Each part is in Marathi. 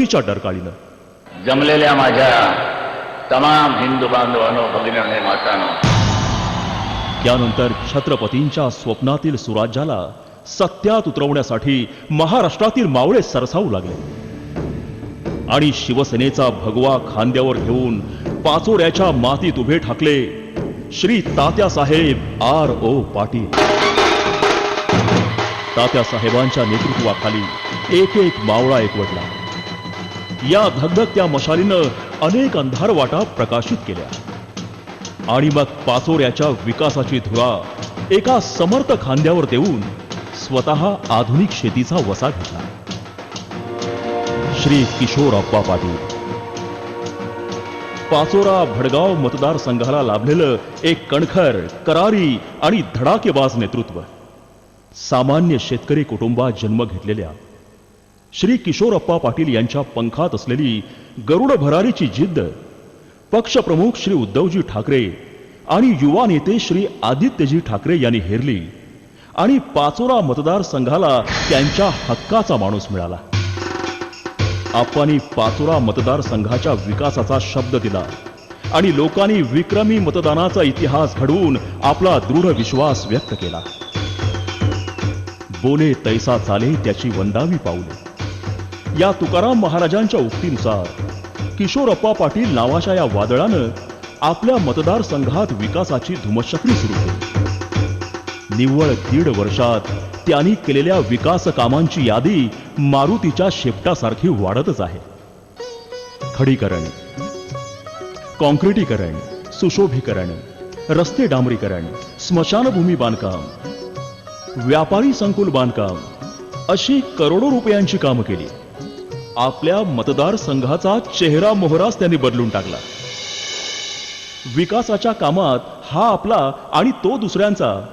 सक्तीच्या डरकाळीनं. जमलेल्या माझ्या तमाम हिंदू बांधवांनो भगिनी मातांनो त्यानंतर छत्रपतींच्या स्वप्नातील सुराज्याला सत्यात उतरवण्यासाठी महाराष्ट्रातील मावळे सरसावू लागले. आणि शिवसेनेचा भगवा खांद्यावर घेऊन पाचोऱ्याच्या मातीत उभे ठाकले श्री तात्यासाहेब आर ओ पाटील. तात्यासाहेबांच्या नेतृत्वाखाली एक एक मावळा एकवटला. या धगधगत्या मशालीनं अनेक अंधार वाटा प्रकाशित केल्या. आणि मग पाचोऱ्याच्या विकासाची धुरा एका समर्थ खांद्यावर देऊन स्वतः आधुनिक शेतीचा वसा घेतला. श्री किशोर अप्पा पाटील. पाचोरा भडगाव मतदारसंघाला लाभलेलं एक कणखर करारी आणि धडाकेबाज नेतृत्व. सामान्य शेतकरी कुटुंबात जन्म घेतलेल्या श्री किशोरप्पा पाटील यांच्या पंखात असलेली गरुड भरारीची जिद्द पक्षप्रमुख श्री उद्धवजी ठाकरे आणि युवा नेते श्री आदित्यजी ठाकरे यांनी हेरली आणि पाचोरा मतदारसंघाला त्यांच्या हक्काचा माणूस मिळाला. आप्पांनी पाचोरा मतदारसंघाच्या विकासाचा शब्द दिला आणि लोकांनी विक्रमी मतदानाचा इतिहास घडवून आपला दृढ विश्वास व्यक्त केला. बोले तैसा चाले त्याची वंदावी पाऊले. या तुकाराम महाराजांच्या उक्तीनुसार किशोरप्पा पाटील नावाच्या या वादळानं आपल्या मतदारसंघात विकासाची धुमश्चक्री सुरू केली. निव्वळ दीड वर्षात त्यांनी केलेल्या विकास कामांची यादी मारुतीच्या शेपटासारखी वाढतच आहे. खडीकरण कॉन्क्रिटीकरण सुशोभीकरण रस्ते डांबरीकरण स्मशानभूमी बांधकाम व्यापारी संकुल बांधकाम अशी करोडो रुपयांची कामं केली. आपल्या मतदारसंघाचा चेहरा मोहराच त्यांनी बदलून टाकला. विकासाच्या कामात हा आपला आणि तो दुसऱ्यांचा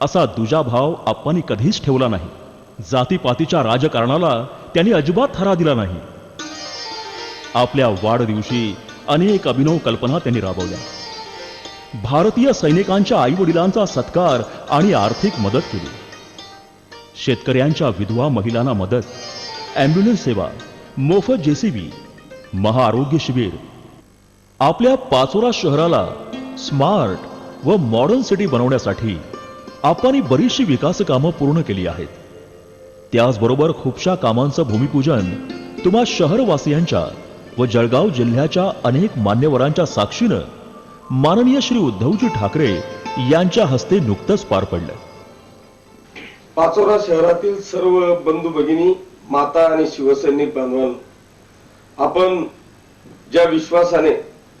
असा दुजाभाव आप्पांनी कधीच ठेवला नाही. जातीपातीच्या राजकारणाला त्यांनी अजिबात थरा दिला नाही. आपल्या वाढदिवशी अनेक अभिनव कल्पना त्यांनी राबवल्या. भारतीय सैनिकांच्या आईवडिलांचा सत्कार आणि आर्थिक मदत केली. शेतकऱ्यांच्या विधवा महिलांना मदत ॲम्ब्युलन्स सेवा मोफत जेसीबी महाआरोग्य शिबिर. आपल्या पाचोरा शहराला स्मार्ट व मॉडर्न सिटी बनवण्यासाठी आपण बरीचशी विकास कामं पूर्ण केली आहेत. त्याचबरोबर खूपशा कामांचं भूमिपूजन तुम्हा शहरवासियांच्या व जळगाव जिल्ह्याच्या अनेक मान्यवरांच्या साक्षीनं माननीय श्री उद्धवजी ठाकरे यांच्या हस्ते नुकतंच पार पडलं. पाचोरा शहरातील सर्व बंधू भगिनी माता आणि शिवसैनिक बांधवांनो आपण ज्या विश्वासाने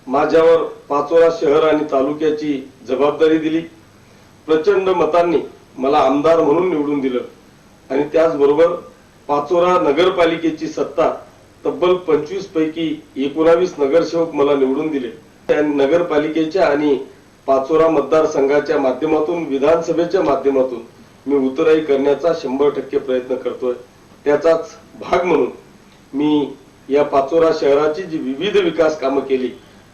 माझ्यावर पाचोरा शहर आणि तालुक्याची जबाबदारी दिली प्रचंड मतांनी मला आमदार म्हणून निवडून दिलं आणि त्याचबरोबर पाचोरा नगरपालिकेची सत्ता तब्बल पंचवीस पैकी एकोणावीस नगरसेवक मला निवडून दिले. त्या नगरपालिकेच्या आणि पाचोरा मतदारसंघाच्या माध्यमातून विधानसभेच्या माध्यमातून मी उतराई करण्याचा शंभर टक्के प्रयत्न करतोय. त्याचाच भाग म्हणून मी या पाचोरा शहराची जी विविध विकास कामं केली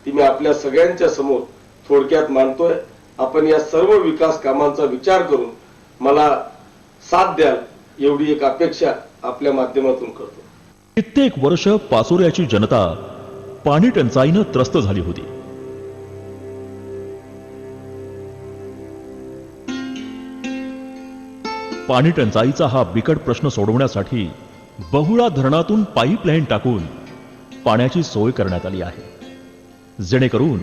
ती मी आपल्या सगळ्यांच्या समोर थोडक्यात मांडतोय. आपण या सर्व विकास कामांचा विचार करून मला साथ द्याल एवढी एक अपेक्षा आपल्या माध्यमातून करतो. कित्येक वर्ष पाचोऱ्याची जनता पाणी टंचाईनं त्रस्त झाली होती. पाणी टंचाईचा हा बिकट प्रश्न सोडवण्यासाठी बहुळा धरणातून पाईपलाईन टाकून पाण्याची सोय करण्यात आली आहे. जेणेकरून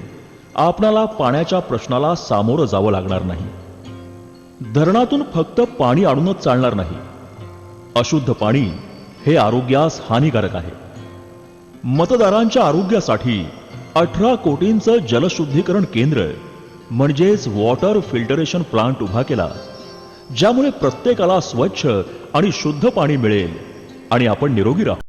आपणाला पाण्याच्या प्रश्नाला सामोरं जावं लागणार नाही. धरणातून फक्त पाणी आणूनच चालणार नाही. अशुद्ध पाणी हे आरोग्यास हानिकारक आहे. मतदारांच्या आरोग्यासाठी अठरा कोटींचं जलशुद्धीकरण केंद्र म्हणजेच वॉटर फिल्टरेशन प्लांट उभा केला ज्यामुळे प्रत्येकाला स्वच्छ आणि शुद्ध पाणी मिळेल. आणि आपण निरोगी राहू.